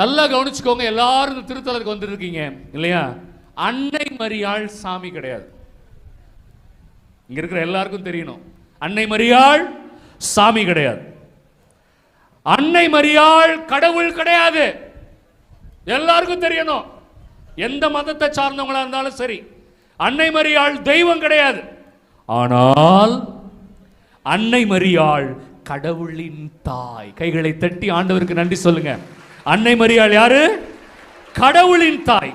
நல்லா கவனிச்சுக்கோங்க எல்லாரும் இந்த திருத்தலத்துக்கு வந்துருக்கீங்க இல்லையா? அன்னை மரியாள் சாமி கிடையாது. இங்க இருக்கிற எல்லாருக்கும் தெரியணும். அன்னை மரியாள் சாமி கிடையாது. அன்னை மரியாள் கடவுள் கிடையாது. எல்லாருக்கும் தெரியணும். எந்த மதத்தை சார்ந்தவங்களா இருந்தாலும் சரி அன்னை மரியாள் தெய்வம் கிடையாது. ஆனால் அன்னை மரியாள் கடவுளின் தாய். கைகளை தட்டி ஆண்டவருக்கு நன்றி சொல்லுங்க. அன்னை மரியாள் யாரு? கடவுளின் தாய்.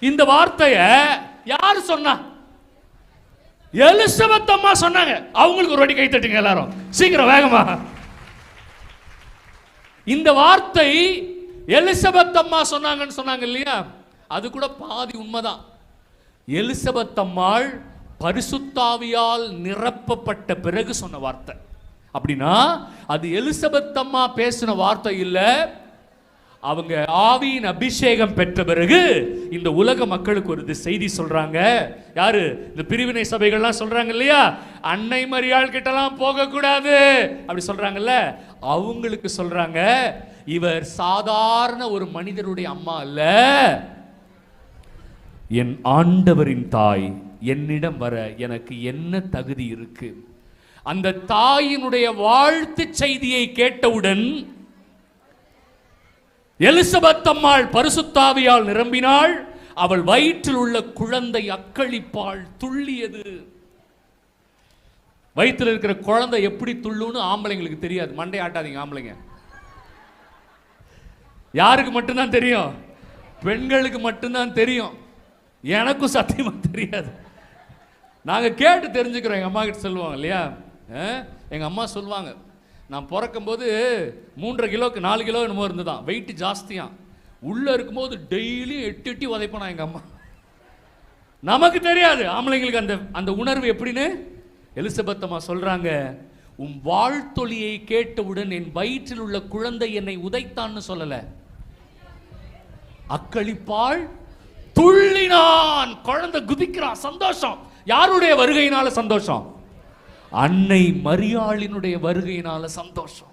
இந்த வார்த்தையை யார் சொன்னா? எலிசபெத் அம்மா சொன்னாங்க. அவங்களுக்கு ஒரு வாட்டி கை தட்டுங்க எல்லாரும். சீக்கிரம் வேகமா. இந்த வார்த்தை எலிசபெத் அம்மா சொன்னாங்கன்னு சொன்னாங்க இல்லையா? அது கூட பாதி உண்மைதான். எலிசபெத் அம்மாள் பரிசுத்தாவியால் நிரப்பப்பட்ட பிறகு சொன்ன வார்த்தை. அப்படின்னா அது எலிசபெத் அம்மா பேசின வார்த்தை இல்லை அவங்க ஆவியின் அபிஷேகம் பெற்ற பிறகு இந்த உலக மக்களுக்கு ஒரு செய்தி சொல்றாங்க. யாரு? இந்த பிரிவினை சபைகள்லாம் சொல்றாங்க இல்லையா? அன்னை மரியாள் கிட்டலாம் போக கூடாது அப்படி சொல்றாங்கல்ல? அவங்களுக்கு சொல்றாங்க இவர் சாதாரண ஒரு மனிதருடைய அம்மா அல்ல. என் ஆண்டவரின் தாய் என்னிடம் வர எனக்கு என்ன தகுதி இருக்கு? அந்த தாயினுடைய வாழ்த்து செய்தியை கேட்டவுடன் எலிசபெத் அம்மாள் பரிசுத்தாவியால் நிரம்பினாள். அவள் வயிற்றில் உள்ள குழந்தை அக்களிப்பாள் துள்ளியது. வயிற்றில் இருக்கிற குழந்தை எப்படி துள்ளுன்னு ஆம்பளைங்களுக்கு தெரியாது. மண்டை ஆட்டாதீங்க ஆம்பளைங்க. யாருக்கு மட்டும்தான் தெரியும்? பெண்களுக்கு மட்டும்தான் தெரியும். எனக்கும் சத்தியமாக தெரியாது. நாங்கள் கேட்டு தெரிஞ்சுக்கிறோம் எங்கள் அம்மா கிட்ட சொல்லுவாங்க இல்லையா? எங்கள் அம்மா சொல்லுவாங்க நான் பிறக்கும்போது மூன்றரை கிலோக்கு நாலு கிலோ என்னமோ இருந்துதான் வெயிட் ஜாஸ்தியாக உள்ளே இருக்கும்போது டெய்லியும் எட்டு எட்டி உதைப்பனா எங்கள் அம்மா? நமக்கு தெரியாது. ஆம்பளைங்களுக்கு அந்த அந்த உணர்வு எப்படின்னு? எலிசபெத் அம்மா உன் வாழ்த்தொலியை கேட்டவுடன் என் வயிற்றில் உள்ள குழந்தை என்னை உதைத்தான்னு சொல்லலை. அக்களிப்பாள் துள்ளினான். குழந்தை குதிக்கிறான். சந்தோஷம். யாருடைய வருகையினால சந்தோஷம்? அன்னை மரியாளினுடைய வருகையினால சந்தோஷம்.